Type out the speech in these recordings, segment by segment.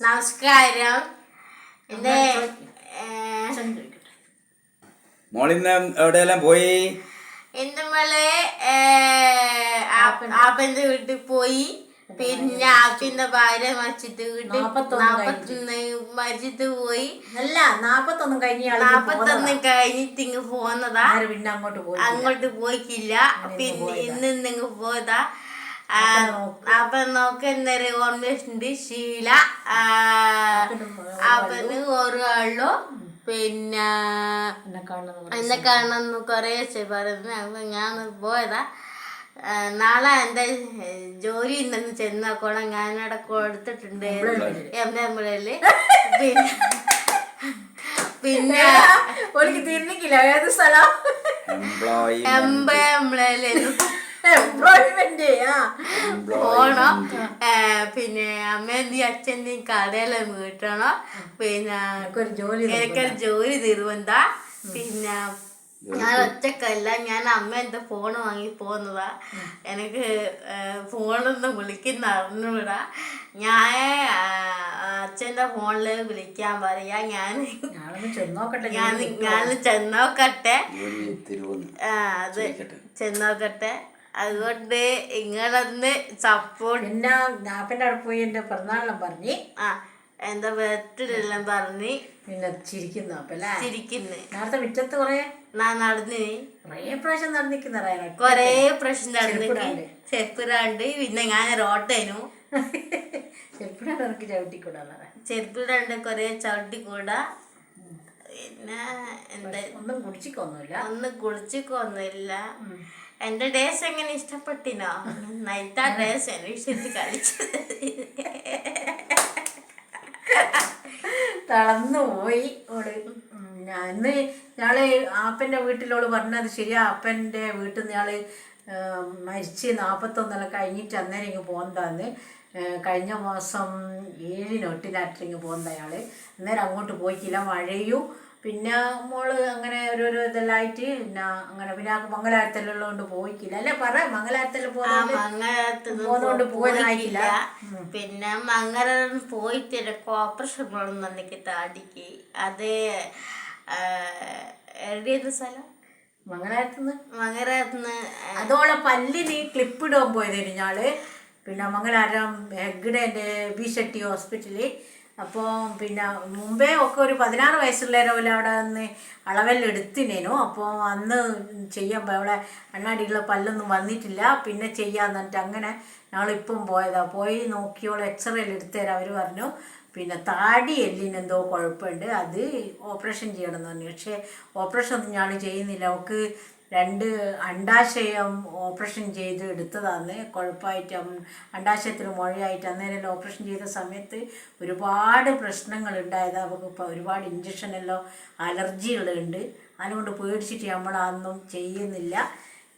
നമസ്കാരം. മോളിന്ന് എവിടെയെല്ലാം പോയി? എന്റെ മോളെ ആപ്പന്റെ വീട്ടിൽ പോയി. പിന്നെ ആപ്പിന്റെ ഭാര്യ മരിച്ചിട്ട് വീട്ടിൽ നാപ്പത്തൊന്ന് മരിച്ചിട്ട് പോയി. അല്ല നാപ്പത്തൊന്നും കഴിഞ്ഞ നാപ്പത്തൊന്ന് കഴിഞ്ഞിട്ട് ഇങ്ങ് പോന്നതാ. ആര് പിന്നെ അങ്ങോട്ട് പോയി അങ്ങോട്ട് പോയിക്കില്ല പിന്നെ ഇന്ന് ഇങ്ങ് പോയതാ. അപ്പൊ നോക്ക്. എന്നൊരു ഓർമ്മയുണ്ട് ശീല ആ, അപ്പന് ഒരാളോ പിന്നെ എന്നെ കാണണം കൊറേ കാണുന്നു കൊറേ പറഞ്ഞു അപ്പൊ ഞാൻ പോയതാ. നാളെ എന്റെ ജോലി ഉണ്ടെന്ന് ചെന്നോക്കോണം ഞാൻ അവിടെ കൊടുത്തിട്ടുണ്ട്. എംബ്ലയിൽ പിന്നെ പിന്നെ ഓൾക്ക് തിരിഞ്ഞിക്കില്ല ഏത് സ്ഥലം? Employee employment. ആ പോണോ പിന്നെ അമ്മേന്റെ അച്ഛന്റെയും കടയെല്ലാം വീട്ടണം. പിന്നെ ജോലി എനിക്കൊരു ജോലി തീരുവന്ത പിന്നെ ഞാൻ ഒറ്റക്കല്ല ഞാൻ അമ്മ എന്റെ ഫോൺ വാങ്ങി പോന്നതാ എനിക്ക് ഏ, ഫോണൊന്നും വിളിക്കുന്ന അറിഞ്ഞൂടാ. ഞാൻ അച്ഛന്റെ ഫോണിൽ വിളിക്കാൻ പറയാ. ഞാൻ ഞാൻ ഞാൻ ചെന്നോക്കട്ടെ. ആ, അത് ചെന്നോക്കട്ടെ. അതുകൊണ്ട് ഇങ്ങളൊന്ന് സപ്പോർട്ട് എന്നാ നാപ്പന്റെ അവിടെ പോയി എന്റെ പിറന്നാളെല്ലാം പറഞ്ഞ് ആ എന്താ ബർത്ത്ഡെല്ലാം പറഞ്ഞ് പിന്നെ ചിരിക്കുന്നു ചിരിക്കുന്നു. നേരത്തെ മുറ്റത്ത് കൊറേ ഞാൻ നടന്ന്. കൊറേ പ്രാവശ്യം നടന്നിക്കുന്ന കൊറേ പ്രശ്നം നടന്നിട്ട്. ചെരുപ്പിടാണ്ട്. പിന്നെ ഞാൻ റോട്ടേനു ചെപ്പിടാണ്ട് എനിക്ക് ചവിട്ടിക്കൂടാ ചെരുപ്പിടാണ്ട് കൊറേ ചവിട്ടിക്കൂടാ. പിന്നെ എന്താ ഒന്നും കുടിച്ചിക്കൊന്നുമില്ല. ഒന്നും കുളിച്ചിക്കൊന്നുമില്ല എന്റെ ഡേസ് എങ്ങനെ ഇഷ്ടപ്പെട്ടിനോ? നൈറ്റ് ആ ഡ്രസ് എനിക്ക് കളിച്ചത്. തളർന്നു പോയി ഞാൻ ഞാൾ ആപ്പന്റെ വീട്ടിലോട് പറഞ്ഞത് ശരിയാ അപ്പന്റെ വീട്ടിൽ നിന്ന് ഞാൾ മരിച്ച് നാൽപ്പത്തൊന്നെല്ലാം കഴിഞ്ഞിട്ട് അന്നേരം ഇങ്ങ് പോകുന്നതാന്ന് കഴിഞ്ഞ മാസം ഏഴിന് ഇങ്ങ് പോകുന്ന അയാൾ അന്നേരം അങ്ങോട്ട് പോയിക്കില്ല മഴയും പിന്നെ മോൾ അങ്ങനെ ഓരോരോ ഇതെല്ലായിട്ട് പിന്നെ അങ്ങനെ പിന്നെ മംഗലാരത്തിലുള്ളതുകൊണ്ട് പോയിക്കില്ല അല്ലെ പറ മംഗലാരത്തിൽ പോകുന്നതുകൊണ്ട് പോകുന്നത് മംഗലത്തുനിന്ന് പോകുന്നോണ്ട് പോ- പോകാനായിട്ടില്ല. പോയിട്ടില്ല. പിന്നെ മംഗലം പോയിട്ട് എനിക്ക് ഓപ്പറേഷൻ പോകണം എനിക്ക് താടിക്ക്. അത് എവിടെയായിരുന്നു സ്ഥലം? മംഗലാരത്തുനിന്ന് മംഗലത്തുനിന്ന് അതോളെ പല്ലിന് ക്ലിപ്പ് ഇടാൻ പോയത് ഞാൾ. പിന്നെ മംഗലാരം ഹെഗ്ഡേന്റെ ബി ഷെട്ടി ഹോസ്പിറ്റലിൽ അപ്പോൾ പിന്നെ മുമ്പേ ഒക്കെ ഒരു പതിനാറ് വയസ്സുള്ളവരെ അവിടെ നിന്ന് അളവെല്ലാം എടുത്തിനേനു. അപ്പോൾ അന്ന് ചെയ്യാൻ അവളെ അണ്ണാടിയുള്ള പല്ലൊന്നും വന്നിട്ടില്ല. പിന്നെ ചെയ്യാന്ന് പറഞ്ഞിട്ട് അങ്ങനെ ഞങ്ങളിപ്പം പോയതാ. പോയി നോക്കിയോളെ എക്സ്റേ എടുത്തു എടുത്തുതരാം അവർ പറഞ്ഞു. പിന്നെ താടി എല്ലിന് എന്തോ കുഴപ്പമുണ്ട്. അത് ഓപ്പറേഷൻ ചെയ്യണം എന്ന് പറഞ്ഞു. പക്ഷേ ഓപ്പറേഷൻ ഒന്നും ഞാൻ ചെയ്യുന്നില്ല. അവൾക്ക് രണ്ട് അണ്ടാശയം ഓപ്പറേഷൻ ചെയ്ത് എടുത്തതാണ്. കുഴപ്പമായിട്ട് അണ്ടാശയത്തിൽ മുഴയായിട്ട് അന്നേരം ഓപ്പറേഷൻ ചെയ്ത സമയത്ത് ഒരുപാട് പ്രശ്നങ്ങൾ ഉണ്ടായത്. അവൾക്ക് ഇപ്പോൾ ഒരുപാട് ഇഞ്ചക്ഷനെല്ലാം അലർജികളുണ്ട്. അതുകൊണ്ട് പേടിച്ചിട്ട് നമ്മൾ ചെയ്യുന്നില്ല.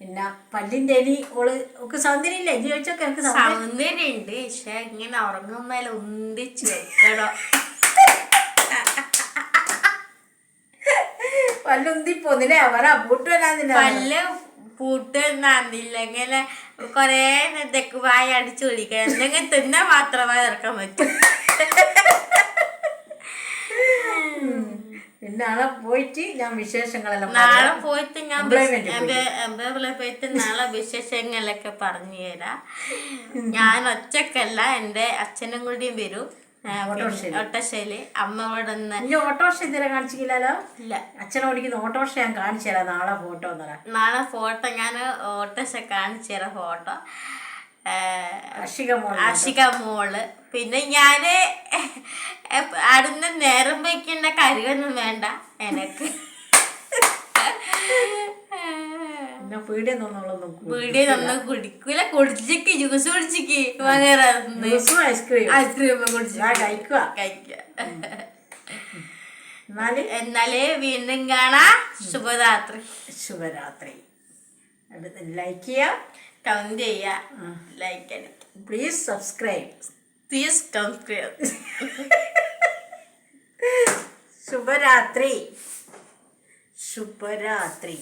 പിന്നെ പല്ലിന്റെ എലി ഓൾ ഒക്കെ സൗന്ദര്യമില്ല? ഇത് ചോദിച്ചൊക്കെ എനിക്ക് സൗന്ദര്യം. സൗന്ദര്യമുണ്ട് പക്ഷെ ഇങ്ങനെ ഉറങ്ങുമ്പോൾ ഉന്തിച്ച് വെക്കണോ. പല്ലുന്തി പോന്നില്ലേ പറ പൂട്ടുവരാന്നില്ല പല്ല് പൂട്ടുന്നില്ല ഇങ്ങനെ കൊറേ ഇതൊക്കെ വായ അടിച്ചു വിളിക്കണം. എന്തെങ്കിലും തിന്നാൻ മാത്രമായി ഇറക്കാൻ പറ്റൂ. നാളെ പോയിട്ട് ഞാൻ വിശേഷങ്ങളെല്ലാം നാളെ പോയിട്ട് ഞാൻ പോയിട്ട് നാളെ വിശേഷങ്ങളൊക്കെ പറഞ്ഞു തരാം. ഞാൻ ഒറ്റക്കല്ല എന്റെ അച്ഛനും കൂടിയും വരും. ഓട്ടോഷയിൽ പിന്നെ ഓട്ടോറിക്ഷയിൽ. ഒട്ടശ്ശേരി അമ്മ അവിടെ നിന്ന് ഇനി ഓട്ടോറിക്ഷ ഇതുവരെ കാണിച്ചില്ലല്ലോ ഇല്ല. അച്ഛൻ ഓടിക്കുന്ന ഓട്ടോറിക്ഷ ഞാൻ കാണിച്ചു തരാം. നാളെ ഫോട്ടോ നാളെ ഫോട്ടോ ഞാൻ ഓട്ടോഷ കാണിച്ചു തരാം ഫോട്ടോ. ആഷിക മോൾ പിന്നെ ഞാൻ അടുന്ന് നേരം വയ്ക്കേണ്ട കാര്യമൊന്നും വേണ്ട എനക്ക്. കുടിക്കൂല. കുടിച്ചിക്ക് ജ്യൂസ് കുടിച്ചിക്ക്. ഐസ്ക്രീം ഐസ്ക്രീം എന്നാലേ? വീണ്ടും കാണാ. ശുഭരാത്രി. ശുഭരാത്രി. ലൈക്ക് ചെയ്യാം. കമന്റ് ചെയ്യുക ലൈക്ക് അടിക്കുക പ്ലീസ് സബ്സ്ക്രൈബ് പ്ലീസ് സബ്സ്ക്രൈബ് ശുഭരാത്രി. ശുഭരാത്രി.